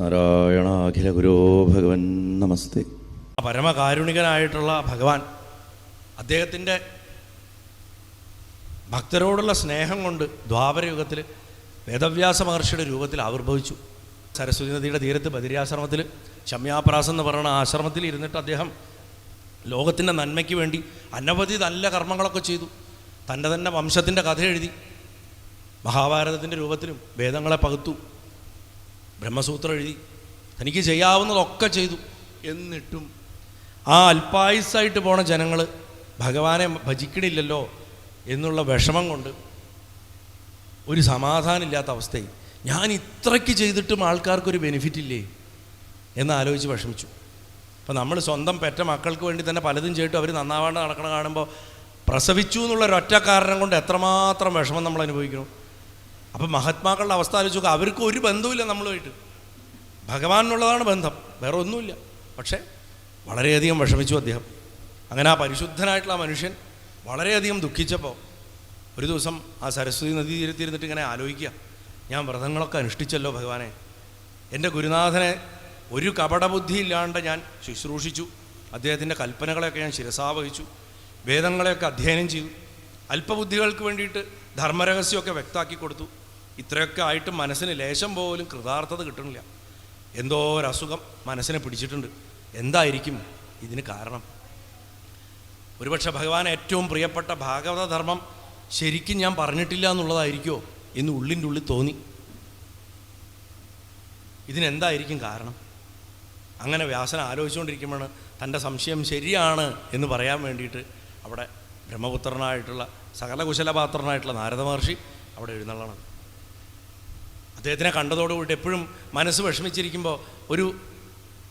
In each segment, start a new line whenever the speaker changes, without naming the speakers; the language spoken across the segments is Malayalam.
നാരായണാഖില ഗുരോ ഭഗവൻ നമസ്തേ.
പരമകാരുണികനായിട്ടുള്ള ഭഗവാൻ അദ്ദേഹത്തിന്റെ ഭക്തരോടുള്ള സ്നേഹം കൊണ്ട് ദ്വാപരയുഗത്തിൽ വേദവ്യാസ മഹർഷിയുടെ രൂപത്തിൽ ആവിർഭവിച്ചു. സരസ്വതി നദിയുടെ തീരത്ത് ബദിരാശ്രമത്തിൽ ശമ്യാപ്രാസം എന്ന് പറയുന്ന ആശ്രമത്തിൽ ഇരുന്നിട്ട് അദ്ദേഹം ലോകത്തിന്റെ നന്മയ്ക്ക് വേണ്ടി അനവധി നല്ല കർമ്മങ്ങളൊക്കെ ചെയ്തു. തന്റെ തന്നെ വംശത്തിന്റെ കഥ എഴുതി മഹാഭാരതത്തിന്റെ രൂപത്തിലും വേദങ്ങളെ പകുത്തു. ബ്രഹ്മസൂത്രം എഴുതി. തനിക്ക് ചെയ്യാവുന്നതൊക്കെ ചെയ്തു. എന്നിട്ടും ആ അല്പായുസായിട്ട് പോണ ജനങ്ങൾ ഭഗവാനെ ഭജിക്കണില്ലല്ലോ എന്നുള്ള വിഷമം കൊണ്ട് ഒരു സമാധാനമില്ലാത്ത അവസ്ഥയിൽ ഞാൻ ഇത്രയ്ക്ക് ചെയ്തിട്ടും ആൾക്കാർക്കൊരു ബെനിഫിറ്റ് ഇല്ലേ എന്ന് ആലോചിച്ച് വിഷമിച്ചു. അപ്പോൾ നമ്മൾ സ്വന്തം പെറ്റ മക്കൾക്ക് വേണ്ടി തന്നെ പലതും ചെയ്തിട്ട് അവർ നന്നാവാണ്ട് നടക്കണ കാണുമ്പോൾ പ്രസവിച്ചു എന്നുള്ള ഒരൊറ്റ കാരണം കൊണ്ട് എത്രമാത്രം വിഷമം നമ്മൾ അനുഭവിക്കണം അപ്പം മഹാത്മാക്കളുടെ അവസ്ഥ ആലോചിച്ച് നോക്കുക അവർക്ക് ഒരു ബന്ധവുമില്ല നമ്മളുമായിട്ട്. ഭഗവാനുള്ളതാണ് ബന്ധം വേറെ ഒന്നുമില്ല. പക്ഷേ വളരെയധികം വിഷമിച്ചു അദ്ദേഹം. അങ്ങനെ ആ പരിശുദ്ധനായിട്ടുള്ള ആ മനുഷ്യൻ വളരെയധികം ദുഃഖിച്ചപ്പോൾ ഒരു ദിവസം ആ സരസ്വതി നദി തീരത്തിരുന്നിട്ട് ഇങ്ങനെ ആലോചിക്കുക. ഞാൻ വ്രതങ്ങളൊക്കെ അനുഷ്ഠിച്ചല്ലോ ഭഗവാനെ. എന്റെ ഗുരുനാഥനെ ഒരു കപടബുദ്ധി ഇല്ലാണ്ട് ഞാൻ ശുശ്രൂഷിച്ചു. അദ്ദേഹത്തിന്റെ കൽപ്പനകളെയൊക്കെ ഞാൻ ശിരസാവഹിച്ചു. വേദങ്ങളെയൊക്കെ അധ്യയനം ചെയ്തു. അല്പബുദ്ധികൾക്ക് വേണ്ടിയിട്ട് ധർമ്മരഹസ്യമൊക്കെ വ്യക്തമാക്കി കൊടുത്തു. ഇത്രയൊക്കെ ആയിട്ട് മനസ്സിന് ലേശം പോലും കൃതാർത്ഥത കിട്ടണില്ല. എന്തോ ഒരു അസുഖം മനസ്സിനെ പിടിച്ചിട്ടുണ്ട്. എന്തായിരിക്കും ഇതിന് കാരണം? ഒരുപക്ഷെ ഭഗവാൻ ഏറ്റവും പ്രിയപ്പെട്ട ഭാഗവത ധർമ്മം ശരിക്കും ഞാൻ പറഞ്ഞിട്ടില്ല എന്നുള്ളതായിരിക്കുമോ എന്ന് ഉള്ളിന്റെ ഉള്ളിൽ തോന്നി. ഇതിനെന്തായിരിക്കും കാരണം? അങ്ങനെ വ്യാസൻ ആലോചിച്ചുകൊണ്ടിരിക്കുമ്പോഴാണ് തന്റെ സംശയം ശരിയാണ് എന്ന് പറയാൻ വേണ്ടിയിട്ട് അവിടെ ബ്രഹ്മപുത്രനായിട്ടുള്ള സകല കുശലപാത്രനായിട്ടുള്ള നാരദ മഹർഷി അവിടെ എഴുന്നള്ളണം അദ്ദേഹത്തിനെ കണ്ടതോടുകൂടി എപ്പോഴും മനസ്സ് വിഷമിച്ചിരിക്കുമ്പോൾ ഒരു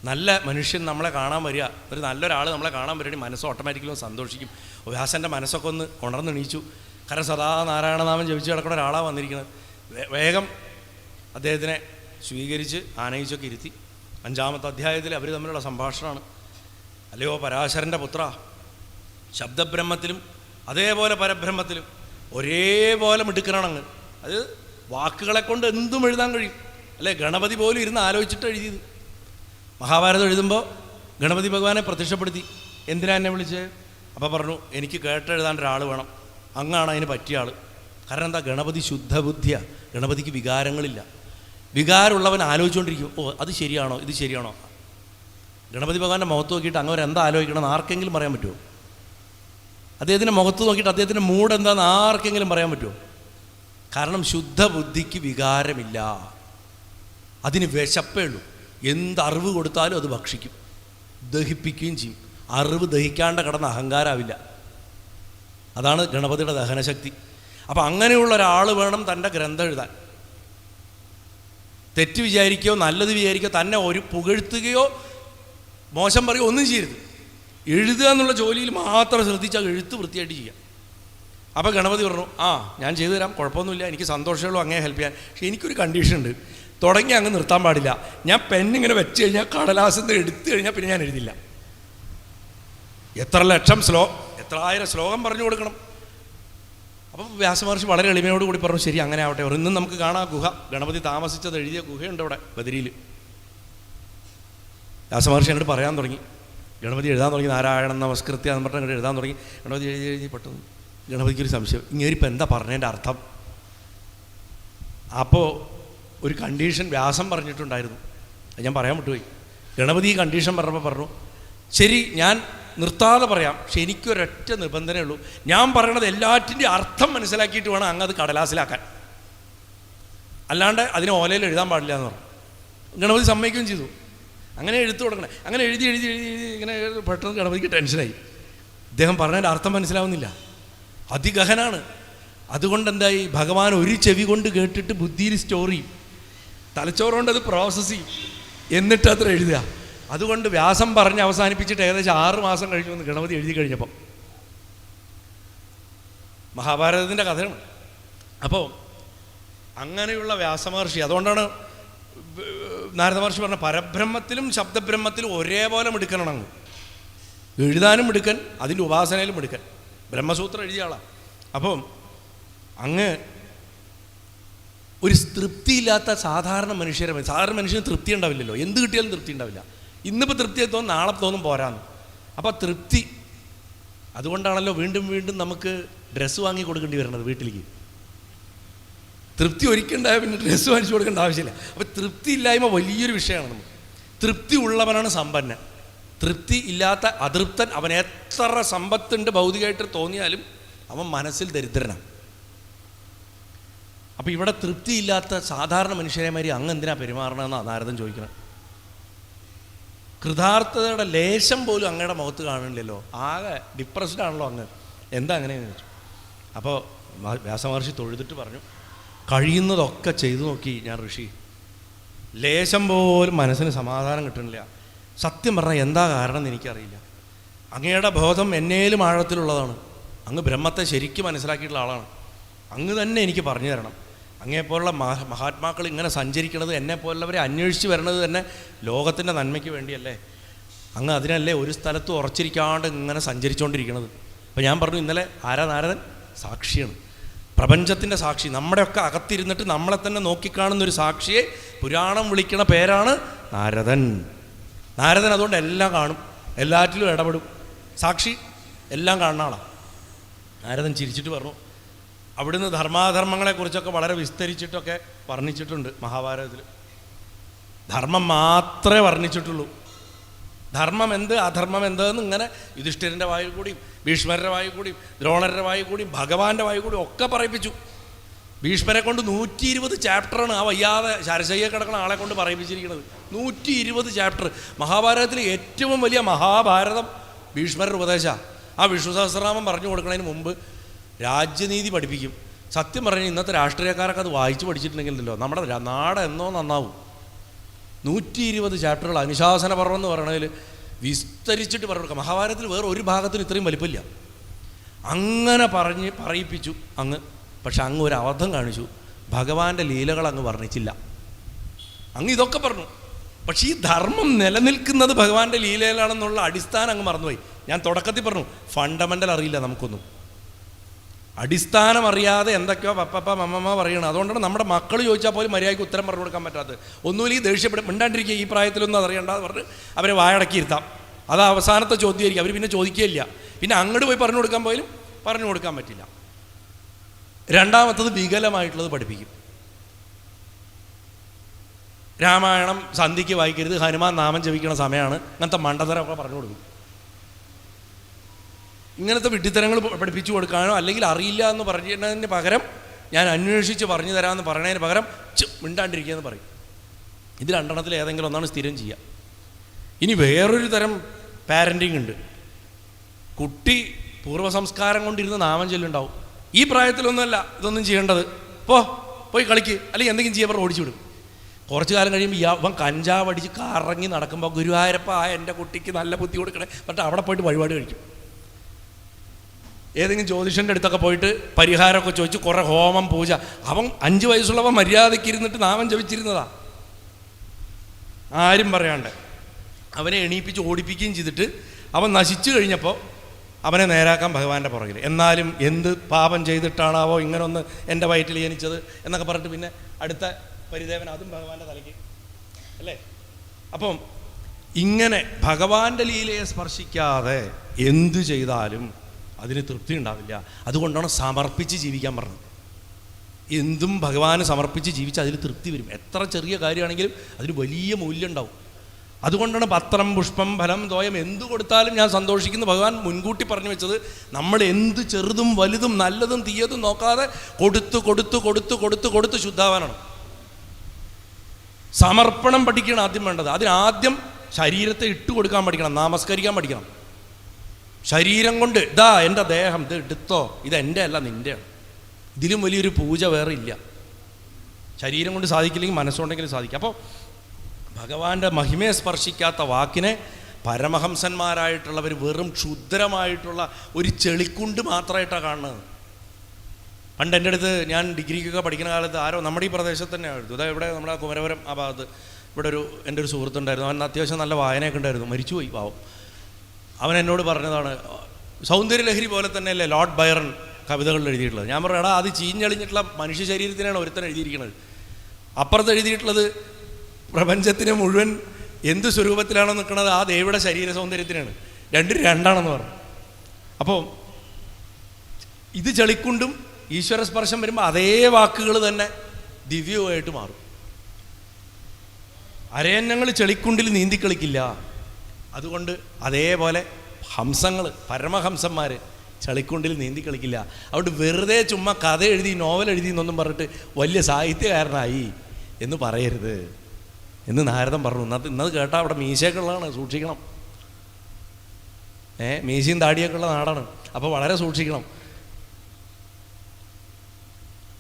നല്ല മനുഷ്യൻ നമ്മളെ കാണാൻ വരിക ഒരു നല്ലൊരാൾ നമ്മളെ കാണാൻ വരികയാണെങ്കിൽ മനസ്സ് ഓട്ടോമാറ്റിക്കലും സന്തോഷിക്കും. വ്യാസന്റെ മനസ്സൊക്കെ ഒന്ന് ഉണർന്നെണീച്ചു കാരണം സദാ നാരായണനാമം ജപിച്ചു കിടക്കുന്ന ഒരാളാണ് വന്നിരിക്കുന്നത്. വേഗം അദ്ദേഹത്തിനെ സ്വീകരിച്ച് ആനയിച്ചൊക്കെ ഇരുത്തി. അഞ്ചാമത്തെ അധ്യായത്തിൽ അവർ തമ്മിലുള്ള സംഭാഷണമാണ്. അല്ലയോ പരാശരന്റെ പുത്ര ശബ്ദബ്രഹ്മത്തിലും അതേപോലെ പരബ്രഹ്മത്തിലും ഒരേപോലെ മിടുക്കനാണങ്ങ്. അത് വാക്കുകളെ കൊണ്ട് എന്തും എഴുതാൻ കഴിയും. അല്ലേ? ഗണപതി പോലും ഇരുന്ന് ആലോചിച്ചിട്ട് എഴുതിയത്. മഹാഭാരതം എഴുതുമ്പോൾ ഗണപതി ഭഗവാനെ പ്രത്യക്ഷപ്പെടുത്തി. എന്തിനാ എന്നെ വിളിച്ച്? അപ്പോൾ പറഞ്ഞു എനിക്ക് കേട്ടെഴുതാൻ ഒരാൾ വേണം. അങ്ങാണ് അതിന് പറ്റിയ ആൾ കാരണം എന്താ? ഗണപതി ശുദ്ധബുദ്ധിയ. ഗണപതിക്ക് വികാരങ്ങളില്ല. വികാരമുള്ളവൻ ആലോചിച്ചുകൊണ്ടിരിക്കും ഓ അത് ശരിയാണോ? ഇത് ശരിയാണോ? ഗണപതി ഭഗവാന്റെ മുഖത്ത് നോക്കിയിട്ട് അങ്ങനെ എന്താ ആലോചിക്കണമെന്ന് ആർക്കെങ്കിലും പറയാൻ പറ്റുമോ അദ്ദേഹത്തിന്റെ മുഖത്ത് നോക്കിയിട്ട് അദ്ദേഹത്തിന്റെ മൂഡ് എന്താണെന്ന് ആർക്കെങ്കിലും പറയാൻ പറ്റുമോ കാരണം ശുദ്ധ ബുദ്ധിക്ക് വികാരമില്ല. അതിന് വിശപ്പേ എന്ത് അറിവ് കൊടുത്താലും അത് ഭക്ഷിക്കും. ദഹിപ്പിക്കുകയും ചെയ്യും. അറിവ് ദഹിക്കാണ്ട് കിടന്ന അഹങ്കാരാവില്ല. അതാണ് ഗണപതിയുടെ ദഹനശക്തി. അപ്പം അങ്ങനെയുള്ള ഒരാൾ വേണം തന്റെ ഗ്രന്ഥം എഴുതാൻ. തെറ്റ് വിചാരിക്കുകയോ നല്ലത് വിചാരിക്കുകയോ തന്നെ ഒരു പുകഴ്ത്തുകയോ മോശം പറയുകയോ ഒന്നും ചെയ്യരുത്. എഴുതുക എന്നുള്ള ജോലിയിൽ മാത്രം ശ്രദ്ധിച്ചാൽ എഴുത്ത് വൃത്തിയായിട്ട് ചെയ്യാം. അപ്പോൾ ഗണപതി പറഞ്ഞു ആ ഞാൻ ചെയ്തു തരാം കുഴപ്പമൊന്നുമില്ല എനിക്ക് സന്തോഷമുള്ളൂ അങ്ങനെ ഹെൽപ്പ് ചെയ്യാൻ. പക്ഷേ എനിക്കൊരു കണ്ടീഷൻ ഉണ്ട്. തുടങ്ങി അങ്ങ് നിർത്താൻ പാടില്ല. ഞാൻ പെന്നിങ്ങനെ വെച്ച് കഴിഞ്ഞാൽ കടലാസിന്ന് എടുത്തു കഴിഞ്ഞാൽ പിന്നെ ഞാൻ എഴുതില്ല. എത്ര ലക്ഷം ശ്ലോ എത്ര ആയിരം ശ്ലോകം പറഞ്ഞു കൊടുക്കണം. അപ്പോൾ വ്യാസമഹർഷി വളരെ എളിമയോട് കൂടി പറഞ്ഞു ശരി അങ്ങനെ ആവട്ടെ. ഇന്നും നമുക്ക് കാണാം ഗുഹ. ഗണപതി താമസിച്ചത് എഴുതിയ ഗുഹയുണ്ട് അവിടെ ബദരിയിൽ. വ്യാസമഹർഷി അങ്ങോട്ട് പറയാൻ തുടങ്ങി. ഗണപതി എഴുതാൻ തുടങ്ങി നാരായണൻ നമസ്കൃത്യ എന്ന് പറഞ്ഞിട്ട് എഴുതാൻ തുടങ്ങി. ഗണപതി എഴുതി എഴുതി പെട്ടെന്ന് ഗണപതിക്കൊരു സംശയം. ഇങ്ങേരിപ്പോൾ എന്താ പറഞ്ഞതിന്റെ അർത്ഥം? അപ്പോൾ ഒരു കണ്ടീഷൻ വ്യാസം പറഞ്ഞിട്ടുണ്ടായിരുന്നു. അത് ഞാൻ പറയാൻ വിട്ടുപോയി. ഗണപതി ഈ കണ്ടീഷൻ പറഞ്ഞപ്പോൾ പറഞ്ഞു ശരി ഞാൻ നിർത്താതെ പറയാം. പക്ഷെ എനിക്കൊരൊറ്റ നിബന്ധനയേ ഉള്ളൂ. ഞാൻ പറയണത് എല്ലാറ്റിന്റെ അർത്ഥം മനസ്സിലാക്കിയിട്ട് വേണം അങ്ങ് അത് കടലാസിലാക്കാൻ. അല്ലാണ്ട് അതിനെ ഓലയിൽ എഴുതാൻ പാടില്ല എന്ന് പറഞ്ഞു. ഗണപതി സമ്മതിക്കുകയും ചെയ്തു. അങ്ങനെ എഴുത്ത് കൊടുക്കണേ അങ്ങനെ എഴുതി എഴുതി എഴുതി എഴുതി ഇങ്ങനെ പെട്ടെന്ന് ഗണപതിക്ക് ടെൻഷനായി. അദ്ദേഹം പറഞ്ഞതിന്റെ അർത്ഥം മനസ്സിലാവുന്നില്ല. അതിഗഹനാണ്. അതുകൊണ്ട് എന്തായി ഭഗവാൻ ഒരു ചെവി കൊണ്ട് കേട്ടിട്ട് ബുദ്ധിയിൽ സ്റ്റോറി. തലച്ചോറുകൊണ്ട് തലച്ചോറ് അത് പ്രോസസ്സ് ചെയ്യും. എന്നിട്ട് അത്ര എഴുതുക. അതുകൊണ്ട് വ്യാസം പറഞ്ഞ് അവസാനിപ്പിച്ചിട്ട് ഏകദേശം ആറ് മാസം കഴിഞ്ഞു എന്ന് ഗണപതി എഴുതി കഴിഞ്ഞപ്പം. മഹാഭാരതത്തിന്റെ കഥയാണ്. അപ്പോൾ അങ്ങനെയുള്ള വ്യാസമഹർഷി അതുകൊണ്ടാണ് നാരദ മഹർഷി പറഞ്ഞ പരബ്രഹ്മത്തിലും ശബ്ദബ്രഹ്മത്തിലും ഒരേപോലെ മിടുക്കനാണ് അങ്ങ് എഴുതാനും മിടുക്കൻ അതിന്റെ ഉപാസനയിലും മിടുക്കൻ. ബ്രഹ്മസൂത്രം എഴുതിയ ആളാണ് അപ്പം അങ്ങ് ഒരു തൃപ്തിയില്ലാത്ത സാധാരണ മനുഷ്യരെ സാധാരണ മനുഷ്യന് തൃപ്തി ഉണ്ടാവില്ലല്ലോ. എന്ത് കിട്ടിയാലും തൃപ്തി ഉണ്ടാവില്ല. ഇന്നിപ്പോൾ തൃപ്തി തോന്നും നാളെ തോന്നും പോരാന്ന്. അപ്പോൾ തൃപ്തി അതുകൊണ്ടാണല്ലോ വീണ്ടും വീണ്ടും നമുക്ക് ഡ്രസ്സ് വാങ്ങി കൊടുക്കേണ്ടി വരുന്നത് വീട്ടിലേക്ക്. തൃപ്തി ഒരിക്കണ്ടായ പിന്നെ ഡ്രസ്സ് വാങ്ങിച്ചു കൊടുക്കേണ്ട ആവശ്യമില്ല. അപ്പോൾ തൃപ്തി ഇല്ലായ്മ വലിയൊരു വിഷയമാണ് നമുക്ക്. തൃപ്തി ഉള്ളവനാണ് സമ്പന്നൻ. തൃപ്തി ഇല്ലാത്ത അതൃപ്തൻ അവൻ എത്ര സമ്പത്തുണ്ട് ഭൗതികമായിട്ട് തോന്നിയാലും അവൻ മനസ്സിൽ ദരിദ്രനാണ്. അപ്പോൾ ഇവിടെ തൃപ്തിയില്ലാത്ത സാധാരണ മനുഷ്യരെ മാതിരി അങ്ങ് എന്തിനാ പെരുമാറണമെന്നാണ് നാരദൻ ചോദിക്കണം കൃതാർത്ഥതയുടെ ലേശം പോലും അങ്ങയുടെ മുഖത്ത് കാണുന്നില്ലല്ലോ. ആകെ ഡിപ്രസ്ഡ് ആണല്ലോ അങ്ങ്. എന്താ അങ്ങനെയെന്ന് ചോദിച്ചു. അപ്പോൾ വ്യാസമഹർഷി തൊഴുതിട്ട് പറഞ്ഞു കഴിയുന്നതൊക്കെ ചെയ്തു നോക്കി ഞാൻ ഋഷി. ലേശം പോലും മനസ്സിന് സമാധാനം കിട്ടുന്നില്ല. സത്യം പറഞ്ഞാൽ എന്താ കാരണം എന്ന് എനിക്കറിയില്ല. അങ്ങയുടെ ബോധം എന്നേലും ആഴത്തിലുള്ളതാണ്. അങ്ങ് ബ്രഹ്മത്തെ ശരിക്കും മനസ്സിലാക്കിയിട്ടുള്ള ആളാണ്. അങ്ങ് തന്നെ എനിക്ക് പറഞ്ഞു തരണം. അങ്ങേപ്പോലുള്ള മഹ- മഹാത്മാക്കൾ ഇങ്ങനെ സഞ്ചരിക്കുന്നത് എന്നെ പോലുള്ളവരെ അന്വേഷിച്ച് വരണത് തന്നെ ലോകത്തിന്റെ നന്മയ്ക്ക് വേണ്ടിയല്ലേ? അങ്ങ് അതിനല്ലേ ഒരു സ്ഥലത്ത് ഉറച്ചിരിക്കാണ്ട് ഇങ്ങനെ സഞ്ചരിച്ചുകൊണ്ടിരിക്കുന്നത് അപ്പോൾ ഞാൻ പറഞ്ഞു ഇന്നലെ ആരാനാരദൻ സാക്ഷിയാണ്. പ്രപഞ്ചത്തിന്റെ സാക്ഷി. നമ്മുടെയൊക്കെ അകത്തിരുന്നിട്ട് നമ്മളെ തന്നെ നോക്കിക്കാണുന്ന ഒരു സാക്ഷിയെ പുരാണം വിളിക്കുന്ന പേരാണ് നാരദൻ. നാരദൻ അതുകൊണ്ട് എല്ലാം കാണും. എല്ലാറ്റിലും ഇടപെടും. സാക്ഷി എല്ലാം കാണുന്ന ആളാണ് നാരദൻ ചിരിച്ചിട്ട് പറഞ്ഞു. അവിടുന്ന് ധർമാധർമ്മങ്ങളെക്കുറിച്ചൊക്കെ വളരെ വിസ്തരിച്ചിട്ടൊക്കെ വർണിച്ചിട്ടുണ്ട് മഹാഭാരതത്തിൽ. ധർമ്മം മാത്രമേ വർണിച്ചിട്ടുള്ളൂ. ധർമ്മം എന്ത് അധർമ്മം എന്തെന്ന് ഇങ്ങനെ യുധിഷ്ഠിരന്റെ വായിൽ കൂടിയും ഭീഷ്മരുടെ വായിൽ കൂടിയും ദ്രോണരുടെ വായിൽ കൂടിയും ഭഗവാന്റെ വായിൽ കൂടിയും ഒക്കെ പറയിപ്പിച്ചു. ഭീഷ്മരെ കൊണ്ട് നൂറ്റി ഇരുപത് ചാപ്റ്ററാണ് ആ വയ്യാതെ ശരശയ്യ കിടക്കുന്ന ആളെ കൊണ്ട് പറയിപ്പിച്ചിരിക്കുന്നത്. നൂറ്റി ഇരുപത് ചാപ്റ്റർ. മഹാഭാരതത്തിലെ ഏറ്റവും വലിയ മഹാഭാരതം ഭീഷ്മരുടെ ഉപദേശ. ആ വിഷ്ണു സഹസ്രനാമം പറഞ്ഞു കൊടുക്കുന്നതിന് മുമ്പ് രാജ്യനീതി പഠിപ്പിക്കും. സത്യം പറഞ്ഞാൽ ഇന്നത്തെ രാഷ്ട്രീയക്കാരൊക്കെ അത് വായിച്ച് പഠിച്ചിട്ടുണ്ടെങ്കിലല്ലോ നമ്മുടെ നാട് എന്നോ നന്നാവും. നൂറ്റി ഇരുപത് ചാപ്റ്ററുകൾ അനുശാസന പർവം എന്ന് പറയണതിൽ വിസ്തരിച്ചിട്ട് പറഞ്ഞു കൊടുക്കാം. മഹാഭാരതത്തിൽ വേറെ ഒരു ഭാഗത്തിന് ഇത്രയും വലിപ്പമില്ല. അങ്ങനെ പറഞ്ഞ് പറയിപ്പിച്ചു അങ്ങ് പക്ഷെ അങ്ങ് ഒരു അബദ്ധം കാണിച്ചു. ഭഗവാന്റെ ലീലകൾ അങ്ങ് വർണിച്ചില്ല. അങ്ങ് ഇതൊക്കെ പറഞ്ഞു. പക്ഷേ ഈ ധർമ്മം നിലനിൽക്കുന്നത് ഭഗവാന്റെ ലീലയിലാണെന്നുള്ള അടിസ്ഥാനം അങ്ങ് മറന്നുപോയി. ഞാൻ തുടക്കത്തിൽ പറഞ്ഞു ഫണ്ടമെന്റൽ അറിയില്ല നമുക്കൊന്നും. അടിസ്ഥാനം അറിയാതെ എന്തൊക്കെയോ പപ്പപ്പ മമ്മമ്മ പറയണം അതുകൊണ്ടാണ് നമ്മുടെ മക്കൾ ചോദിച്ചാൽ പോലും മര്യാദയ്ക്ക് ഉത്തരം പറഞ്ഞു കൊടുക്കാൻ പറ്റാത്തത്. ഒന്നുമില്ല ഈ ദേഷ്യപ്പെടും മിണ്ടാണ്ടിരിക്കുക ഈ പ്രായത്തിലൊന്നും അതറിയണ്ടെന്ന് പറഞ്ഞ് അവരെ വായടക്കിയിരുത്താം അത് അവസാനത്തെ ചോദ്യമായിരിക്കും. അവർ പിന്നെ ചോദിക്കുകയില്ല. പിന്നെ അങ്ങോട്ട് പോയി പറഞ്ഞു കൊടുക്കാൻ പോലും പറഞ്ഞു കൊടുക്കാൻ പറ്റില്ല. രണ്ടാമത്തത് വികലമായിട്ടുള്ളത് പഠിപ്പിക്കും. രാമായണം സന്ധിക്ക് വായിക്കരുത് ഹനുമാൻ നാമം ജപിക്കുന്ന സമയമാണ് അങ്ങനത്തെ മണ്ടതരമൊക്കെ പറഞ്ഞു കൊടുക്കും. ഇങ്ങനത്തെ വിഡ്ഢിത്തരങ്ങൾ പഠിപ്പിച്ചു കൊടുക്കാനോ അല്ലെങ്കിൽ അറിയില്ല എന്ന് പറഞ്ഞതിന് പകരം ഞാൻ അന്വേഷിച്ച് പറഞ്ഞു തരാമെന്ന് പറഞ്ഞതിന് പകരം മിണ്ടാണ്ടിരിക്കുക എന്ന് പറയും. ഇത് രണ്ടെണ്ണത്തിൽ ഏതെങ്കിലും ഒന്നാണ് സ്ഥിരം ചെയ്യുക. ഇനി വേറൊരു തരം പാരന്റിങ് ഉണ്ട്. കുട്ടി പൂർവസംസ്കാരം കൊണ്ടിരുന്ന് നാമം ചൊല്ലുണ്ടാവും. ഈ പ്രായത്തിലൊന്നുമല്ല ഇതൊന്നും ചെയ്യേണ്ടത്. പോ പോയി കളിക്ക്. അല്ലെങ്കിൽ എന്തെങ്കിലും ചെയ്യാൻ ഓടിച്ചു വിടും. കുറച്ച് കാലം കഴിയുമ്പോൾ അവൻ കഞ്ചാവ് അടിച്ച് കറങ്ങി നടക്കുമ്പോൾ ഗുരുവായൂരപ്പ ആ എന്റെ കുട്ടിക്ക് നല്ല ബുദ്ധി കൊടുക്കണേ. എന്നിട്ട് അവിടെ പോയിട്ട് വഴിപാട് കഴിക്കും. ഏതെങ്കിലും ജ്യോതിഷന്റെ അടുത്തൊക്കെ പോയിട്ട് പരിഹാരമൊക്കെ ചോദിച്ച് കുറേ ഹോമം പൂജ. അവൻ അഞ്ച് വയസ്സുള്ളവൻ മര്യാദയ്ക്ക് ഇരുന്നിട്ട് നാമം ജപിച്ചിരുന്നതാ. ആരും പറയാണ്ട്. അവനെ എണീപ്പിച്ച് ഓടിപ്പിക്കുകയും ചെയ്തിട്ട് അവൻ നശിച്ചു കഴിഞ്ഞപ്പോൾ അവനെ നേരാക്കാൻ ഭഗവാന്റെ പുറകിൽ എന്നാലും എന്ത് പാപം ചെയ്തിട്ടാണാവോ ഇങ്ങനെ ഒന്ന് എന്റെ വയറ്റിൽ ജനിച്ചത് എന്നൊക്കെ പറഞ്ഞിട്ട് പിന്നെ അടുത്ത പരിദേവൻ അതും ഭഗവാന്റെ തലയ്ക്ക്. അല്ലേ? അപ്പം ഇങ്ങനെ ഭഗവാന്റെ ലീലയെ സ്പർശിക്കാതെ എന്തു ചെയ്താലും അതിന് തൃപ്തി ഉണ്ടാവില്ല. അതുകൊണ്ടാണ് സമർപ്പിച്ച് ജീവിക്കാൻ പറഞ്ഞത്. എന്തും ഭഗവാന് സമർപ്പിച്ച് ജീവിച്ച് അതിൽ തൃപ്തി വരും. എത്ര ചെറിയ കാര്യമാണെങ്കിലും അതിന് വലിയ മൂല്യം ഉണ്ടാവും. അതുകൊണ്ടാണ് പത്രം പുഷ്പം ഫലം തോയം എന്ത് കൊടുത്താലും ഞാൻ സന്തോഷിക്കുന്നു. ഭഗവാൻ മുൻകൂട്ടി പറഞ്ഞു വെച്ചത് നമ്മൾ എന്ത് ചെറുതും വലുതും നല്ലതും തീയതും നോക്കാതെ കൊടുത്തു കൊടുത്തു കൊടുത്തു കൊടുത്തു കൊടുത്ത് ശുദ്ധാവാനാണ്. സമർപ്പണം പഠിക്കണം ആദ്യം വേണ്ടത്. അതിനാദ്യം ശരീരത്തെ ഇട്ട് കൊടുക്കാൻ പഠിക്കണം നമസ്കരിക്കാൻ പഠിക്കണം. ശരീരം കൊണ്ട് ഇതാ എന്റെ ദേഹം ഇത് എടുത്തോ. ഇത് അല്ല നിന്റെയാണ്. ഇതിലും വലിയൊരു പൂജ വേറെ ഇല്ല. ശരീരം കൊണ്ട് സാധിക്കില്ലെങ്കിൽ മനസ്സുണ്ടെങ്കിലും സാധിക്കും. അപ്പോൾ ഭഗവാന്റെ മഹിമയെ സ്പർശിക്കാത്ത വാക്കിനെ പരമഹംസന്മാരായിട്ടുള്ളവർ വെറും ക്ഷുദ്രമായിട്ടുള്ള ഒരു ചെളിക്കുണ്ട് മാത്രമായിട്ടാണ് കാണുന്നത്. പണ്ട് എന്റെ അടുത്ത് ഞാൻ ഡിഗ്രിക്കൊക്കെ പഠിക്കുന്ന കാലത്ത് ആരോ നമ്മുടെ ഈ പ്രദേശത്ത് തന്നെ ആയിരുന്നു ഇതാ ഇവിടെ നമ്മുടെ കുമരപുരം ആ ഭാഗത്ത് ഇവിടെ ഒരു എന്റെ ഒരു സുഹൃത്തുണ്ടായിരുന്നു. അവൻ അത്യാവശ്യം നല്ല വായനയൊക്കെ ഉണ്ടായിരുന്നു. മരിച്ചുപോയി പാവം. അവൻ എന്നോട് പറഞ്ഞതാണ് സൗന്ദര്യലഹരി പോലെ തന്നെയല്ലേ ലോർഡ് ബൈറൺ കവിതകളിൽ എഴുതിയിട്ടുള്ളത്? ഞാൻ പറയണം എടാ അത് ചീഞ്ഞളിഞ്ഞിട്ടുള്ള മനുഷ്യ ശരീരത്തിനാണ് ഒരുത്തൻ എഴുതിയിരിക്കുന്നത്. അപ്പുറത്ത് എഴുതിയിട്ടുള്ളത് പ്രപഞ്ചത്തിന് മുഴുവൻ എന്ത് സ്വരൂപത്തിലാണോ നിൽക്കുന്നത് ആ ദേവിയുടെ ശരീര സൗന്ദര്യത്തിനാണ്. രണ്ടും രണ്ടാണെന്ന് പറഞ്ഞു. അപ്പോൾ ഇത് ചളിക്കുണ്ടും ഈശ്വര സ്പർശം വരുമ്പോൾ അതേ വാക്കുകൾ തന്നെ ദിവ്യവുമായിട്ട് മാറും. അരയന്നങ്ങൾ ചെളിക്കുണ്ടിൽ നീന്തി കളിക്കില്ല അതുകൊണ്ട് അതേപോലെ ഹംസങ്ങൾ പരമഹംസന്മാർ ചളിക്കുണ്ടിൽ നീന്തി കളിക്കില്ല അതുകൊണ്ട് വെറുതെ ചുമ്മാ കഥ എഴുതി നോവൽ എഴുതി എന്നൊന്നും പറഞ്ഞിട്ട് വലിയ സാഹിത്യകാരനായി എന്ന് പറയരുത്. എന്ന് നാരദൻ പറഞ്ഞു. ഇന്നത്തെ ഇന്നത് കേട്ടാൽ അവിടെ മീശയൊക്കെ ഉള്ളതാണ് സൂക്ഷിക്കണം. ഏ മീശയും താടിയൊക്കെ ഉള്ള നാടാണ്. അപ്പോൾ വളരെ സൂക്ഷിക്കണം.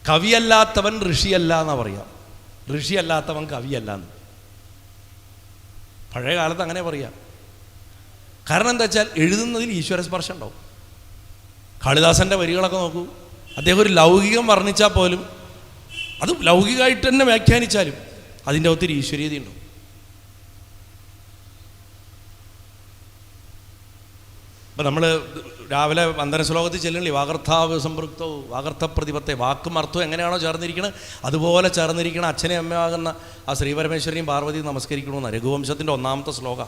കവിയല്ലാത്തവൻ ഋഷിയല്ല എന്നാ പറയാം. ഋഷിയല്ലാത്തവൻ കവിയല്ല എന്ന്. പഴയ കാലത്ത് അങ്ങനെ പറയാം. കാരണം എന്താ വെച്ചാൽ എഴുതുന്നതിൽ ഈശ്വര സ്പർശം ഉണ്ടാവും. കാളിദാസന്റെ വരികളൊക്കെ നോക്കൂ. അദ്ദേഹം ഒരു ലൗകികം വർണിച്ചാൽ പോലും അത് ലൗകികമായിട്ട് തന്നെ വ്യാഖ്യാനിച്ചാലും അതിന്റെ ഒത്തിരി ഈശ്വരീയത അപ്പം നമ്മൾ രാവിലെ വന്ദന ശ്ലോകത്തിൽ ചെല്ലുന്നില്ല? വാകർത്താവ് സംപൃക്തവും വാകർത്തപ്രതിപത്തെ വാക്കും അർത്ഥവും എങ്ങനെയാണോ ചേർന്നിരിക്കുന്നത് അതുപോലെ ചേർന്നിരിക്കണം അച്ഛനെ അമ്മയാകുന്ന ആ ശ്രീപരമേശ്വരിയും പാർവതിയും നമസ്കരിക്കണമെന്ന് രഘുവംശത്തിന്റെ ഒന്നാമത്തെ ശ്ലോക.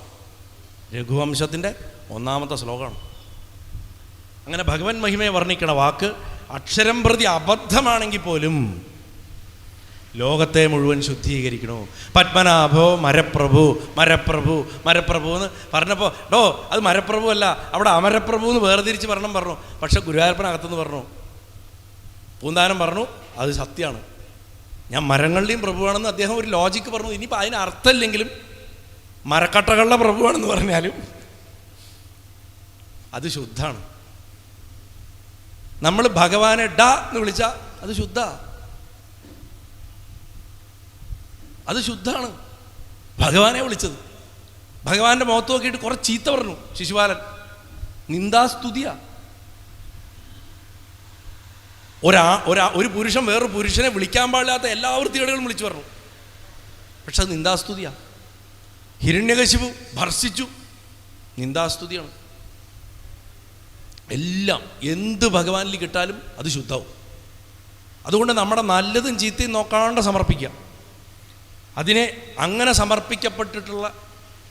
രഘുവംശത്തിന്റെ ഒന്നാമത്തെ ശ്ലോകമാണ്. അങ്ങനെ ഭഗവൻ മഹിമയെ വർണിക്കണ വാക്ക് അക്ഷരം പ്രതി അബദ്ധമാണെങ്കിൽ പോലും ലോകത്തെ മുഴുവൻ ശുദ്ധീകരിക്കണോ? പത്മനാഭോ മരപ്രഭു മരപ്രഭു മരപ്രഭു എന്ന് പറഞ്ഞപ്പോൾ ഡോ അത് മരപ്രഭു അല്ല അവിടെ അമരപ്രഭു എന്ന് വേർതിരിച്ച് പറയണം പറഞ്ഞു. പക്ഷെ ഗുരുവായൂരപ്പനകത്തുനിന്ന് പറഞ്ഞു. പൂന്താനം പറഞ്ഞു അത് സത്യമാണ് ഞാൻ മരങ്ങളുടെയും പ്രഭുവാണെന്ന് അദ്ദേഹം ഒരു ലോജിക്ക് പറഞ്ഞു. ഇനിയിപ്പോൾ അതിന് അർത്ഥമില്ലെങ്കിലും മരക്കട്ടകളുടെ പ്രഭുവാണെന്ന് പറഞ്ഞാലും അത് ശുദ്ധാണ്. നമ്മൾ ഭഗവാനെ ഡ എന്ന് വിളിച്ചാൽ അത് ശുദ്ധ. അത് ശുദ്ധാണ് ഭഗവാനെ വിളിച്ചത്. ഭഗവാന്റെ മുഖത്ത് നോക്കിയിട്ട് കുറച്ച് ചീത്ത പറഞ്ഞു ശിശുപാലൻ. നിന്ദാസ്തുതിയ ഒരാ ഒരാ ഒരു പുരുഷൻ വേറൊരു പുരുഷനെ വിളിക്കാൻ പാടില്ലാത്ത എല്ലാ വൃത്തികേടുകളും വിളിച്ചു പറഞ്ഞു. പക്ഷെ അത് നിന്ദാസ്തുതിയാ ഹിരണ്യകശിപു ഭർഷിച്ചു. നിന്ദാസ്തുതിയാണ് എല്ലാം എന്ത് ഭഗവാനിൽ കിട്ടാലും അത് ശുദ്ധവും. അതുകൊണ്ട് നമ്മുടെ നല്ലതും ചീത്തയും നോക്കാണ്ട് സമർപ്പിക്കുക. അതിനെ അങ്ങനെ സമർപ്പിക്കപ്പെട്ടിട്ടുള്ള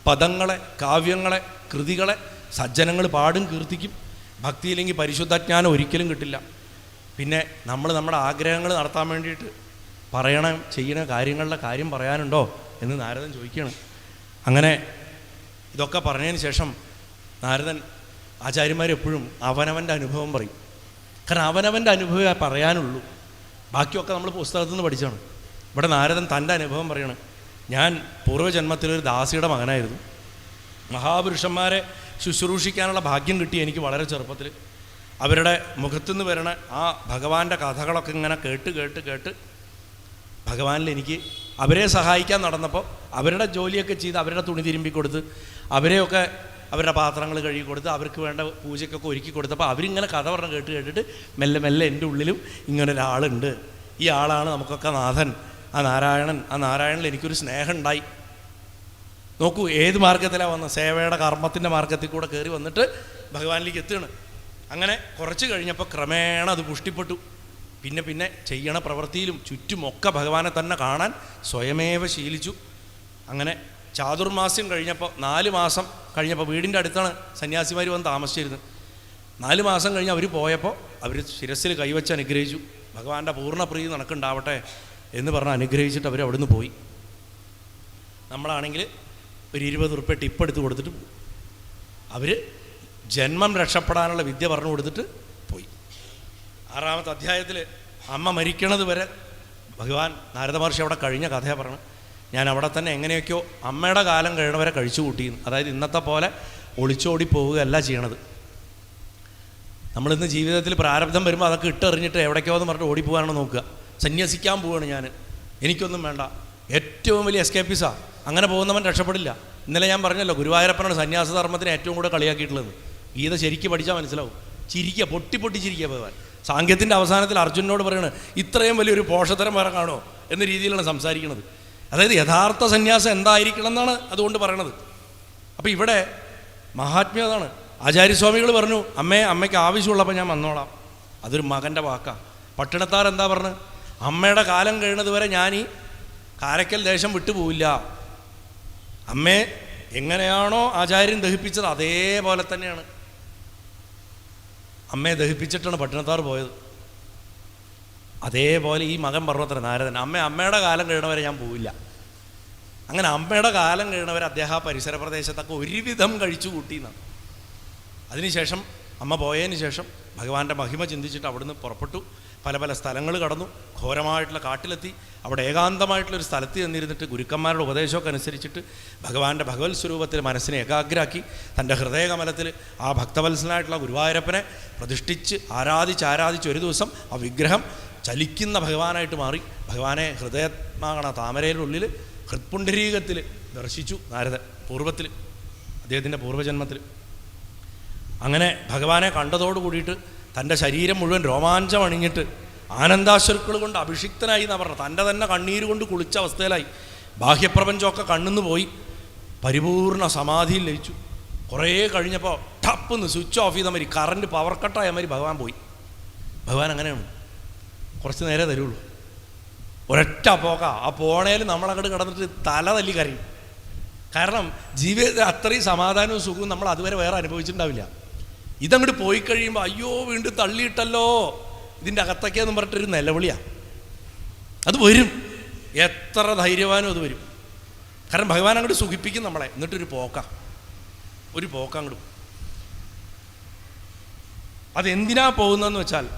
പദങ്ങളെ കാവ്യങ്ങളെ കൃതികളെ സജ്ജനങ്ങൾ പാടും കീർത്തിക്കും. ഭക്തിയില്ലെങ്കിൽ പരിശുദ്ധജ്ഞാനം ഒരിക്കലും കിട്ടില്ല. പിന്നെ നമ്മൾ നമ്മുടെ ആഗ്രഹങ്ങൾ നടത്താൻ വേണ്ടിയിട്ട് പറയണം ചെയ്യണ കാര്യങ്ങളുടെ കാര്യം പറയാനുണ്ടോ എന്ന് നാരദൻ ചോദിക്കുകയാണ്. അങ്ങനെ ഇതൊക്കെ പറഞ്ഞതിന് ശേഷം നാരദൻ ആചാര്യന്മാരെപ്പോഴും അവനവന്റെ അനുഭവം പറയും. കാരണം അവനവന്റെ അനുഭവമേ പറയാനുള്ളൂ. ബാക്കിയൊക്കെ നമ്മൾ പുസ്തകത്തിൽ നിന്ന് പഠിച്ചാണ് ഇവിടെ നാരദൻ തന്റെ അനുഭവം പറയണം. ഞാൻ പൂർവജന്മത്തിലൊരു ദാസിയുടെ മകനായിരുന്നു. മഹാപുരുഷന്മാരെ ശുശ്രൂഷിക്കാനുള്ള ഭാഗ്യം കിട്ടി എനിക്ക് വളരെ ചെറുപ്പത്തിൽ. അവരുടെ മുഖത്തുനിന്ന് വരണ ആ ഭഗവാന്റെ കഥകളൊക്കെ ഇങ്ങനെ കേട്ട് കേട്ട് കേട്ട് ഭഗവാനിൽ എനിക്ക് അവരെ സഹായിക്കാൻ നടന്നപ്പോൾ അവരുടെ ജോലിയൊക്കെ ചെയ്ത് അവരുടെ തുണി തിരുമ്പി കൊടുത്ത് അവരെയൊക്കെ അവരുടെ പാത്രങ്ങൾ കഴുകി കൊടുത്ത് അവർക്ക് വേണ്ട പൂജയ്ക്കൊക്കെ ഒരുക്കി കൊടുത്തപ്പോൾ അവരിങ്ങനെ കഥ പറഞ്ഞ് കേട്ട് കേട്ടിട്ട് മെല്ലെ മെല്ലെ എന്റെ ഉള്ളിലും ഇങ്ങനെ ഒരാളുണ്ട് ഈ ആളാണ് നമുക്കൊക്കെ നാഥൻ. ആ നാരായണൻ ആ നാരായണനിൽ എനിക്കൊരു സ്നേഹം ഉണ്ടായി നോക്കൂ ഏത് മാർഗത്തിലാണ് വന്ന സേവയുടെ കർമ്മത്തിന്റെ മാർഗത്തിൽ കൂടെ കയറി വന്നിട്ട് ഭഗവാനിലേക്ക് എത്തുകയാണ്. അങ്ങനെ കുറച്ച് കഴിഞ്ഞപ്പോൾ ക്രമേണ അത് പുഷ്ടിപ്പെട്ടു. പിന്നെ പിന്നെ ചെയ്യണ പ്രവൃത്തിയിലും ചുറ്റുമൊക്കെ ഭഗവാനെ തന്നെ കാണാൻ സ്വയമേവ ശീലിച്ചു. അങ്ങനെ ചാതുർമാസ്യം കഴിഞ്ഞപ്പോൾ നാല് മാസം കഴിഞ്ഞപ്പോൾ വീടിന്റെ അടുത്താണ് സന്യാസിമാർ വന്ന് താമസിച്ചിരുന്നത്. നാല് മാസം കഴിഞ്ഞ് അവർ പോയപ്പോൾ അവർ ശിരസിൽ കൈവച്ച് അനുഗ്രഹിച്ചു. ഭഗവാന്റെ പൂർണ പ്രീതി നടക്കുണ്ടാവട്ടെ എന്ന് പറഞ്ഞ് അനുഗ്രഹിച്ചിട്ട് അവർ അവിടുന്ന് പോയി. നമ്മളാണെങ്കിൽ ഒരു ഇരുപത് ഉറുപ്പ്യ ടിപ്പ് എടുത്ത് കൊടുത്തിട്ട് പോകും അവർ ജന്മം രക്ഷപ്പെടാനുള്ള വിദ്യ പറഞ്ഞു കൊടുത്തിട്ട് പോയി. ആറാമത്തെ അധ്യായത്തിൽ അമ്മ മരിക്കണത് വരെ ഭഗവാൻ നാരദ മഹർഷി അവിടെ കഴിഞ്ഞ കഥയാണ് പറഞ്ഞു ഞാൻ അവിടെ തന്നെ എങ്ങനെയൊക്കെയോ അമ്മയുടെ കാലം കഴിയണവരെ കഴിച്ചു കൂട്ടിയിരുന്നു. അതായത് ഇന്നത്തെ പോലെ ഒളിച്ചോടി പോവുകയല്ല ചെയ്യണത്. നമ്മളിന്ന് ജീവിതത്തിൽ പ്രാരബ്ധം വരുമ്പോൾ അതൊക്കെ ഇട്ടെറിഞ്ഞിട്ട് എവിടേക്കോ എന്ന് പറഞ്ഞിട്ട് ഓടിപ്പോകാനാണ് നോക്കുക. സന്യസിക്കാൻ പോവുകയാണ് ഞാൻ എനിക്കൊന്നും വേണ്ട. ഏറ്റവും വലിയ എസ്കേപ്പിസാ അങ്ങനെ പോകുന്നവൻ രക്ഷപ്പെടില്ല. ഇന്നലെ ഞാൻ പറഞ്ഞല്ലോ ഗുരുവായൂരപ്പനാണ് സന്യാസധർമ്മത്തിന് ഏറ്റവും കൂടെ കളിയാക്കിയിട്ടുള്ളത്. ഗീത ശരിക്കും പഠിച്ചാൽ മനസ്സിലാവും. ചിരിക്കുക പൊട്ടി പൊട്ടി ചിരിക്കുക ഭഗവാൻ. സാങ്കേതിന്റെ അവസാനത്തിൽ അർജുനോട് പറയണത് ഇത്രയും വലിയൊരു പോഷതരം വേറെ കാണോ? എന്ന രീതിയിലാണ് സംസാരിക്കുന്നത്. അതായത് യഥാർത്ഥ സന്യാസം എന്തായിരിക്കണം എന്നാണ് അതുകൊണ്ട് പറയണത്. അപ്പോൾ ഇവിടെ മഹാത്മ്യം അതാണ്. ആചാര്യസ്വാമികൾ പറഞ്ഞു അമ്മേ അമ്മയ്ക്ക് ആവശ്യമുള്ളപ്പോൾ ഞാൻ വന്നോളാം. അതൊരു മകന്റെ വാക്കാണ് പട്ടിണത്താർ എന്താ പറഞ്ഞത് അമ്മയുടെ കാലം കഴിയുന്നത് വരെ ഞാൻ ഈ കാരക്കൽ ദേശം വിട്ടുപോവില്ല. അമ്മേ എങ്ങനെയാണോ ആചാര്യൻ ദഹിപ്പിച്ചത് അതേപോലെ തന്നെയാണ്. അമ്മയെ ദഹിപ്പിച്ചിട്ടാണ് പട്ടണത്താർ പോയത്. അതേപോലെ ഈ മകൻ പറഞ്ഞത്ര നാരദൻ. അമ്മ അമ്മയുടെ കാലം കഴിയണവരെ ഞാൻ പോവില്ല. അങ്ങനെ അമ്മയുടെ കാലം കഴിയണവരെ അദ്ദേഹം ആ പരിസര പ്രദേശത്തൊക്കെ ഒരുവിധം കഴിച്ചു കൂട്ടിയെന്നാണ് അതിനുശേഷം അമ്മ പോയതിന് ശേഷം ഭഗവാന്റെ മഹിമ ചിന്തിച്ചിട്ട് അവിടുന്ന് പുറപ്പെട്ടു. പല പല സ്ഥലങ്ങൾ കടന്നു ഘോരമായിട്ടുള്ള കാട്ടിലെത്തി. അവിടെ ഏകാന്തമായിട്ടുള്ളൊരു സ്ഥലത്ത് ചെന്നിരുന്നിട്ട് ഗുരുക്കന്മാരുടെ ഉപദേശമൊക്കെ അനുസരിച്ചിട്ട് ഭഗവാന്റെ ഭഗവത് സ്വരൂപത്തിൽ മനസ്സിനെ ഏകാഗ്രാക്കി തന്റെ ഹൃദയകമലത്തിൽ ആ ഭക്തവത്സനായിട്ടുള്ള ഗുരുവായൂരപ്പനെ പ്രതിഷ്ഠിച്ച് ആരാധിച്ച് ആരാധിച്ച് ഒരു ദിവസം ആ വിഗ്രഹം ചലിക്കുന്ന ഭഗവാനായിട്ട് മാറി. ഭഗവാനെ ഹൃദയമാകണ താമരയുടെ ഉള്ളിൽ ഹൃത്പുണ്ഡരീകത്തിൽ ദർശിച്ചു നാരദൻ പൂർവത്തിൽ അദ്ദേഹത്തിന്റെ പൂർവജന്മത്തിൽ. അങ്ങനെ ഭഗവാനെ കണ്ടതോട് കൂടിയിട്ട് തന്റെ ശരീരം മുഴുവൻ രോമാഞ്ചം അണിഞ്ഞിട്ട് ആനന്ദാശ്രുക്കൾ കൊണ്ട് അഭിഷിക്തനായി എന്നാണ് പറഞ്ഞത്. തന്റെ തന്നെ കണ്ണീര് കൊണ്ട് കുളിച്ച അവസ്ഥയിലായി. ബാഹ്യപ്രപഞ്ചമൊക്കെ കണ്ണുന്ന് പോയി. പരിപൂർണ സമാധിയിൽ ലയിച്ചു. കുറേ കഴിഞ്ഞപ്പോൾ ടപ്പെന്ന് സ്വിച്ച് ഓഫ് ചെയ്ത മാതിരി കറണ്ട് പവർ കട്ടായ മാതിരി ഭഗവാൻ പോയി. ഭഗവാൻ അങ്ങനെയാണ്. കുറച്ച് നേരെ തരുള്ളൂ. ഒരൊറ്റ പോക ആ പോണേൽ നമ്മളങ്ങോട്ട് കിടന്നിട്ട് തല തല്ലി കരയും. കാരണം ജീവിതത്തിൽ അത്രയും സമാധാനവും സുഖവും നമ്മൾ അതുവരെ വേറെ അനുഭവിച്ചിട്ടുണ്ടാവില്ല. ഇതങ്ങോട്ട് പോയി കഴിയുമ്പോൾ അയ്യോ വീണ്ടും തള്ളിയിട്ടല്ലോ. ഇതിന്റെ അകത്തൊക്കെയെന്ന് പറഞ്ഞിട്ടൊരു നിലവിളിയാണ് അത് വരും. എത്ര ധൈര്യവാനും അത് വരും. കാരണം ഭഗവാൻ അങ്ങോട്ട് സുഖിപ്പിക്കും നമ്മളെ. എന്നിട്ടൊരു പോക്ക. ഒരു പോക്ക അങ്ങോട്ട് അതെന്തിനാ പോകുന്നതെന്ന് വെച്ചാൽ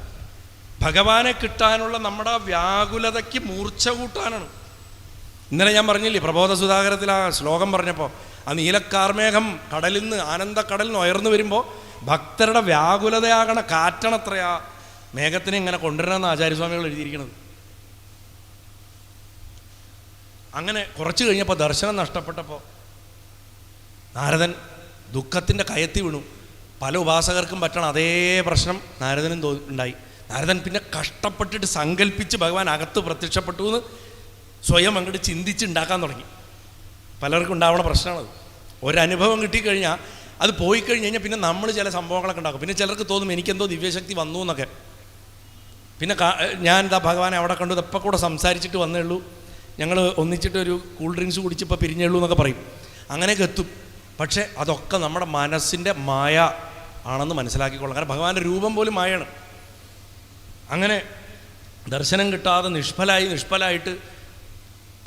ഭഗവാനെ കിട്ടാനുള്ള നമ്മുടെ വ്യാകുലതയ്ക്ക് മൂർച്ച കൂട്ടാനാണ്. ഇന്നലെ ഞാൻ പറഞ്ഞില്ലേ പ്രബോധ സുധാകരത്തിൽ ആ ശ്ലോകം പറഞ്ഞപ്പോൾ ആ നീലക്കാർമേഘം കടലിൽ നിന്ന് ആനന്ദക്കടലിൽ നിന്ന് ഉയർന്നു വരുമ്പോൾ ഭക്തരുടെ വ്യാകുലതയാകണ കാറ്റണത്രയാ മേഘത്തിനെ ഇങ്ങനെ കൊണ്ടുവരണമെന്ന് ആചാര്യസ്വാമികൾ എഴുതിയിരിക്കുന്നത് അങ്ങനെ കുറച്ച് കഴിഞ്ഞപ്പോൾ ദർശനം നഷ്ടപ്പെട്ടപ്പോൾ നാരദൻ ദുഃഖത്തിന്റെ കയത്തി വീണു. പല ഉപാസകർക്കും പറ്റണം അതേ പ്രശ്നം നാരദനും ഉണ്ടായി. നാരദൻ പിന്നെ കഷ്ടപ്പെട്ടിട്ട് സങ്കല്പിച്ച് ഭഗവാൻ അകത്ത് പ്രത്യക്ഷപ്പെട്ടു എന്ന് സ്വയം അങ്ങോട്ട് ചിന്തിച്ച് ഉണ്ടാക്കാൻ തുടങ്ങി. പലർക്കും ഉണ്ടാവണ പ്രശ്നമാണത്. ഒരനുഭവം കിട്ടിക്കഴിഞ്ഞാൽ അത് പോയി കഴിഞ്ഞ് കഴിഞ്ഞാൽ പിന്നെ നമ്മൾ ചില സംഭവങ്ങളൊക്കെ ഉണ്ടാക്കും. പിന്നെ ചിലർക്ക് തോന്നും എനിക്കെന്തോ ദിവ്യശക്തി വന്നു എന്നൊക്കെ. പിന്നെ ഞാൻ എന്താ ഭഗവാനെ അവിടെ കണ്ടു ഇപ്പം കൂടെ സംസാരിച്ചിട്ട് വന്നേ ഉള്ളൂ. ഞങ്ങൾ ഒന്നിച്ചിട്ട് ഒരു കൂൾ ഡ്രിങ്ക്സ് കുടിച്ചിപ്പോൾ പിരിഞ്ഞുള്ളൂ എന്നൊക്കെ പറയും. അങ്ങനെയൊക്കെ എത്തും. പക്ഷേ അതൊക്കെ നമ്മുടെ മനസ്സിന്റെ മായ ആണെന്ന് മനസ്സിലാക്കിക്കൊള്ളാം കാരണം ഭഗവാന്റെ രൂപം പോലും മായയാണ്. അങ്ങനെ ദർശനം കിട്ടാതെ നിഷ്ഫലായി നിഷ്ഫലായിട്ട്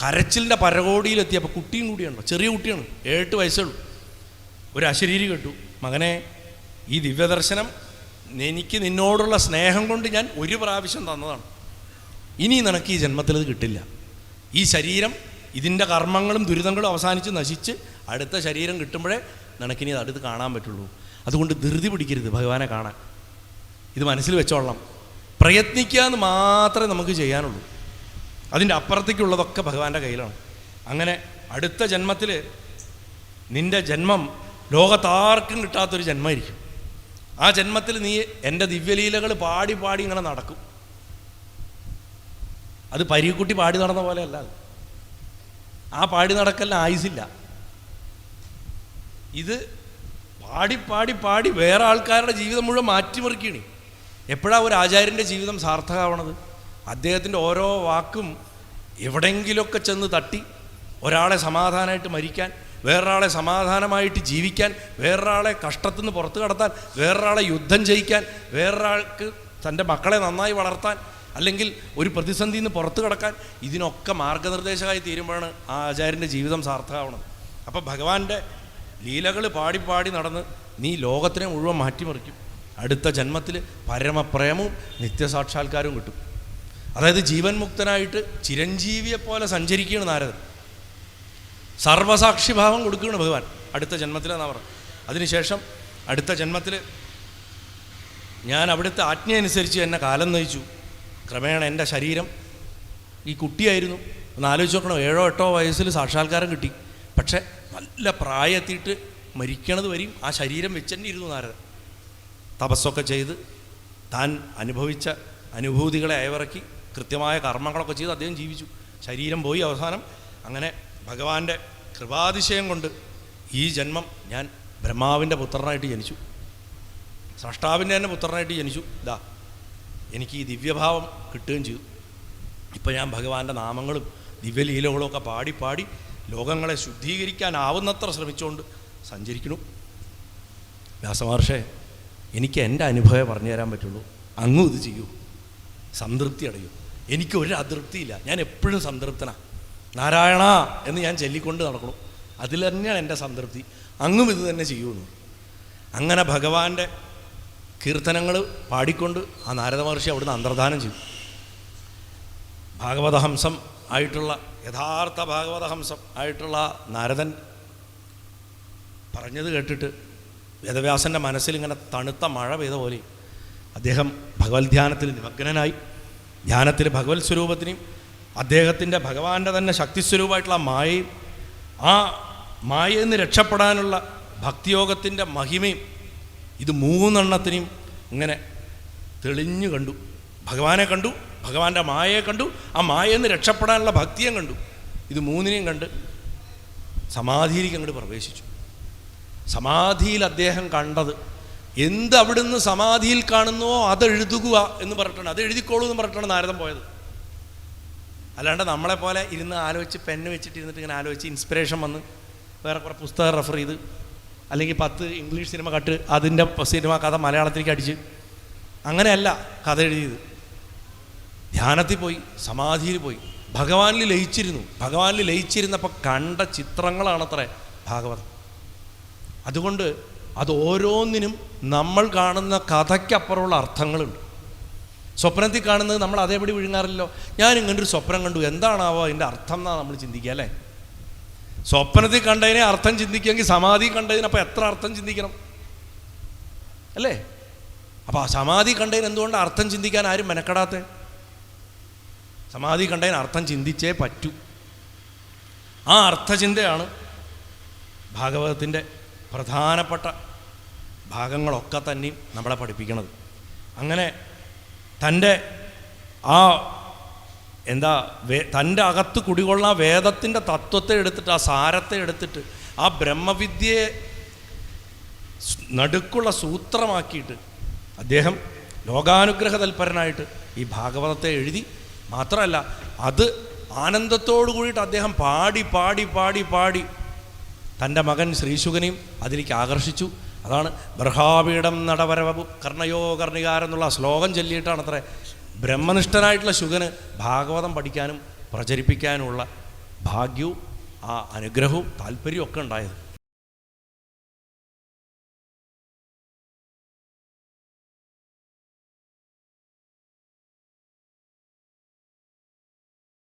കരച്ചിലിന്റെ പരകോടിയിലെത്തിയപ്പോൾ കുട്ടിയും കൂടിയുണ്ടോ? ചെറിയ കുട്ടിയാണ്. ഏഴെട്ട് വയസ്സുള്ളൂ ഒരു അശരീരി കേട്ടു. മകനെ ഈ ദിവ്യദർശനം എനിക്ക് നിന്നോടുള്ള സ്നേഹം കൊണ്ട് ഞാൻ ഒരു പ്രാവശ്യം തന്നതാണ്. ഇനി നിനക്ക് ഈ ജന്മത്തിൽ ഇത് കിട്ടില്ല. ഈ ശരീരം ഇതിന്റെ കർമ്മങ്ങളും ദുരിതങ്ങളും അവസാനിച്ച് നശിച്ച് അടുത്ത ശരീരം കിട്ടുമ്പോഴേ നിനക്കിനി അടുത്ത് കാണാൻ പറ്റുള്ളൂ. അതുകൊണ്ട് ധൃതി പിടിക്കരുത് ഭഗവാനെ കാണാൻ. ഇത് മനസ്സിൽ വെച്ചോളണം. പ്രയത്നിക്കുക എന്ന് മാത്രമേ നമുക്ക് ചെയ്യാനുള്ളൂ. അതിന്റെ അപ്പുറത്തേക്കുള്ളതൊക്കെ ഭഗവാന്റെ കയ്യിലാണ്. അങ്ങനെ അടുത്ത ജന്മത്തിൽ നിന്റെ ജന്മം ലോകത്താർക്കും കിട്ടാത്തൊരു ജന്മമായിരിക്കും. ആ ജന്മത്തിൽ നീ എന്റെ ദിവ്യലീലകൾ പാടി പാടി ഇങ്ങനെ നടക്കും. അത് പരീക്കുട്ടി പാടി നടന്ന പോലെയല്ല അത്. ആ പാടി നടക്കല്ല ആയുസില്ല ഇത് പാടി പാടി പാടി വേറെ ആൾക്കാരുടെ ജീവിതം മുഴുവൻ മാറ്റിമറിക്കണി എപ്പോഴാണ് ഒരു ആചാര്യന്റെ ജീവിതം സാർത്ഥകമാവണത്? അദ്ദേഹത്തിന്റെ ഓരോ വാക്കും എവിടെയെങ്കിലുമൊക്കെ ചെന്ന് തട്ടി ഒരാളെ സമാധാനമായിട്ട് മരിക്കാൻ വേറൊരാളെ സമാധാനമായിട്ട് ജീവിക്കാൻ വേറൊരാളെ കഷ്ടത്തിൽ നിന്ന് പുറത്തു കടത്താൻ വേറൊരാളെ യുദ്ധം ജയിക്കാൻ വേറൊരാൾക്ക് തന്റെ മക്കളെ നന്നായി വളർത്താൻ അല്ലെങ്കിൽ ഒരു പ്രതിസന്ധിയിൽ നിന്ന് പുറത്തു കടക്കാൻ ഇതിനൊക്കെ മാർഗനിർദ്ദേശമായി തീരുമ്പോഴാണ് ആ ആചാര്യന്റെ ജീവിതം സാർത്ഥകമാവണത് അപ്പോൾ ഭഗവാന്റെ ലീലകൾ പാടി പാടി നടന്ന് നീ ലോകത്തിനെ മുഴുവൻ മാറ്റിമറിക്കും. അടുത്ത ജന്മത്തിൽ പരമപ്രേമവും നിത്യസാക്ഷാത്കാരവും കിട്ടും. അതായത് ജീവൻ മുക്തനായിട്ട് ചിരഞ്ജീവിയെപ്പോലെ സഞ്ചരിക്കുകയാണ് നാരദൻ. സർവസാക്ഷിഭാവം കൊടുക്കുകയാണ് ഭഗവാൻ. അടുത്ത ജന്മത്തിലെന്നാ പറഞ്ഞത്. അതിനുശേഷം അടുത്ത ജന്മത്തിൽ ഞാൻ അവിടുത്തെ ആജ്ഞ അനുസരിച്ച് എന്നെ കാലം നയിച്ചു. ക്രമേണ എന്റെ ശരീരം ഈ കുട്ടിയായിരുന്നു. ഒന്ന് ആലോചിച്ച് നോക്കണം ഏഴോ എട്ടോ വയസ്സിൽ സാക്ഷാത്കാരം കിട്ടി. പക്ഷേ നല്ല പ്രായത്തിയിട്ട് മരിക്കണത് വരെയും ആ ശരീരം വെച്ചന്നെ ഇരുന്നു നാരദൻ. തപസ്സൊക്കെ ചെയ്ത് താൻ അനുഭവിച്ച അനുഭൂതികളെ അയവിറക്കി കൃത്യമായ കർമ്മങ്ങളൊക്കെ ചെയ്ത് അദ്ദേഹം ജീവിച്ചു. ശരീരം പോയി അവസാനം അങ്ങനെ ഭഗവാന്റെ കൃപാതിശയം കൊണ്ട് ഈ ജന്മം ഞാൻ ബ്രഹ്മാവിന്റെ പുത്രനായിട്ട് ജനിച്ചു. സ്രഷ്ടാവിന്റെ തന്നെ പുത്രനായിട്ട് ജനിച്ചു. ഇതാ എനിക്ക് ഈ ദിവ്യഭാവം കിട്ടുകയും ചെയ്തു. ഇപ്പം ഞാൻ ഭഗവാന്റെ നാമങ്ങളും ദിവ്യലീലകളും ഒക്കെ പാടി പാടി ലോകങ്ങളെ ശുദ്ധീകരിക്കാനാവുന്നത്ര ശ്രമിച്ചുകൊണ്ട് സഞ്ചരിക്കുന്നു. വ്യാസമഹർഷേ എനിക്ക് എന്റെ അനുഭവം പറഞ്ഞു തരാൻ പറ്റുള്ളൂ. അങ്ങും ഇത് ചെയ്യൂ. സംതൃപ്തി അടയൂ. എനിക്ക് ഒരു അതൃപ്തിയില്ല. ഞാൻ എപ്പോഴും സംതൃപ്തനാ. നാരായണ എന്ന് ഞാൻ ചൊല്ലിക്കൊണ്ട് നടക്കണം അതിൽ തന്നെയാണ് എന്റെ സംതൃപ്തി. അങ്ങും ഇത് തന്നെ ചെയ്യുമെന്ന് അങ്ങനെ ഭഗവാന്റെ കീർത്തനങ്ങൾ പാടിക്കൊണ്ട് ആ നാരദ മഹർഷി അവിടുന്ന് അന്തർധാനം ചെയ്തു. ഭാഗവതഹംസം ആയിട്ടുള്ള യഥാർത്ഥ ഭാഗവതഹംസം ആയിട്ടുള്ള നാരദൻ പറഞ്ഞത് കേട്ടിട്ട് വേദവ്യാസന്റെ മനസ്സിൽ ഇങ്ങനെ തണുത്ത മഴ പെയ്ത പോലെ അദ്ദേഹം ഭഗവത് ധ്യാനത്തിൽ നിമഗ്നനായി. ധ്യാനത്തിൽ ഭഗവത് സ്വരൂപത്തിനെയും അദ്ദേഹത്തിന്റെ ഭഗവാന്റെ തന്നെ ശക്തിസ്വരൂപമായിട്ടുള്ള മായയും ആ മായയിൽ നിന്ന് രക്ഷപ്പെടാനുള്ള ഭക്തിയോഗത്തിന്റെ മഹിമയും ഇത് മൂന്നെണ്ണത്തിനെയും ഇങ്ങനെ തെളിഞ്ഞു കണ്ടു. ഭഗവാനെ കണ്ടു ഭഗവാന്റെ മായയെ കണ്ടു ആ മായയിൽ നിന്ന് രക്ഷപ്പെടാനുള്ള ഭക്തിയും കണ്ടു. ഇത് മൂന്നിനെയും കണ്ട് സമാധിയിലേക്ക് അങ്ങോട്ട് പ്രവേശിച്ചു. സമാധിയിൽ അദ്ദേഹം കണ്ടത് എന്ത് അവിടുന്ന് സമാധിയിൽ കാണുന്നുവോ അതെഴുതുക എന്ന് പറഞ്ഞിട്ടാണ്. അത് എഴുതിക്കോളൂ എന്ന് പറഞ്ഞിട്ടാണ് നാരദം പോയത്. അല്ലാണ്ട് നമ്മളെ പോലെ ഇരുന്ന് ആലോചിച്ച് പെണ്ണ് വെച്ചിട്ട് ഇരുന്നിട്ട് ഇങ്ങനെ ആലോചിച്ച് ഇൻസ്പിറേഷൻ വന്ന് വേറെ കുറേ പുസ്തകം റെഫർ ചെയ്ത് അല്ലെങ്കിൽ പത്ത് ഇംഗ്ലീഷ് സിനിമ കട്ട് അതിന്റെ സിനിമ കഥ മലയാളത്തിലേക്ക് അടിച്ച് അങ്ങനെയല്ല കഥ എഴുതിയത്. ധ്യാനത്തിൽ പോയി സമാധിയിൽ പോയി. ഭഗവാനിൽ ലയിച്ചിരുന്നു. ഭഗവാനിൽ ലയിച്ചിരുന്നപ്പോൾ കണ്ട ചിത്രങ്ങളാണത്രേ ഭാഗവതം. അതുകൊണ്ട് അത് ഓരോന്നിനും നമ്മൾ കാണുന്ന കഥയ്ക്കപ്പുറമുള്ള അർത്ഥങ്ങളുണ്ട്. സ്വപ്നത്തിൽ കാണുന്നത് നമ്മൾ അതേപടി വിഴുങ്ങാറില്ലല്ലോ. ഞാൻ ഇങ്ങനൊരു സ്വപ്നം കണ്ടു. എന്താണാവോ അതിന്റെ അർത്ഥം എന്നാണ് നമ്മൾ ചിന്തിക്കുക അല്ലേ? സ്വപ്നത്തിൽ കണ്ടതിനെ അർത്ഥം ചിന്തിക്കുമെങ്കിൽ സമാധി കണ്ടതിനപ്പോൾ എത്ര അർത്ഥം ചിന്തിക്കണം? അല്ലേ? അപ്പോൾ സമാധി കണ്ടതിന് എന്തുകൊണ്ട് അർത്ഥം ചിന്തിക്കാൻ ആരും മെനക്കെടാത്ത? സമാധി കണ്ടതിന് അർത്ഥം ചിന്തിച്ചേ പറ്റൂ. ആ അർത്ഥചിന്തയാണ് ഭാഗവതത്തിന്റെ പ്രധാനപ്പെട്ട ഭാഗങ്ങളൊക്കെ തന്നെയും നമ്മളെ പഠിപ്പിക്കുന്നത് അങ്ങനെ തന്റെ ആ എന്താ വേ തന്റെ അകത്ത് കുടികൊള്ളാൻ വേദത്തിന്റെ തത്വത്തെ എടുത്തിട്ട് ആ സാരത്തെ എടുത്തിട്ട് ആ ബ്രഹ്മവിദ്യയെ നടുക്കുള്ള സൂത്രമാക്കിയിട്ട് അദ്ദേഹം ലോകാനുഗ്രഹ തൽപരനായിട്ട് ഈ ഭാഗവതത്തെ എഴുതി. മാത്രമല്ല അത് ആനന്ദത്തോടു കൂടിയിട്ട് അദ്ദേഹം പാടി പാടി പാടി പാടി തന്റെ മകൻ ശ്രീശുഖനെയും അതിലേക്ക് ആകർഷിച്ചു. അതാണ് ബർഹാപീഠം നടവരവു കർണയോ കർണികാരം എന്നുള്ള ശ്ലോകം ചൊല്ലിയിട്ടാണ് അത്ര ബ്രഹ്മനിഷ്ഠനായിട്ടുള്ള ശുഗന് ഭാഗവതം പഠിക്കാനും പ്രചരിപ്പിക്കാനുമുള്ള ഭാഗ്യവും ആ അനുഗ്രഹവും താല്പര്യവും ഒക്കെ ഉണ്ടായത്.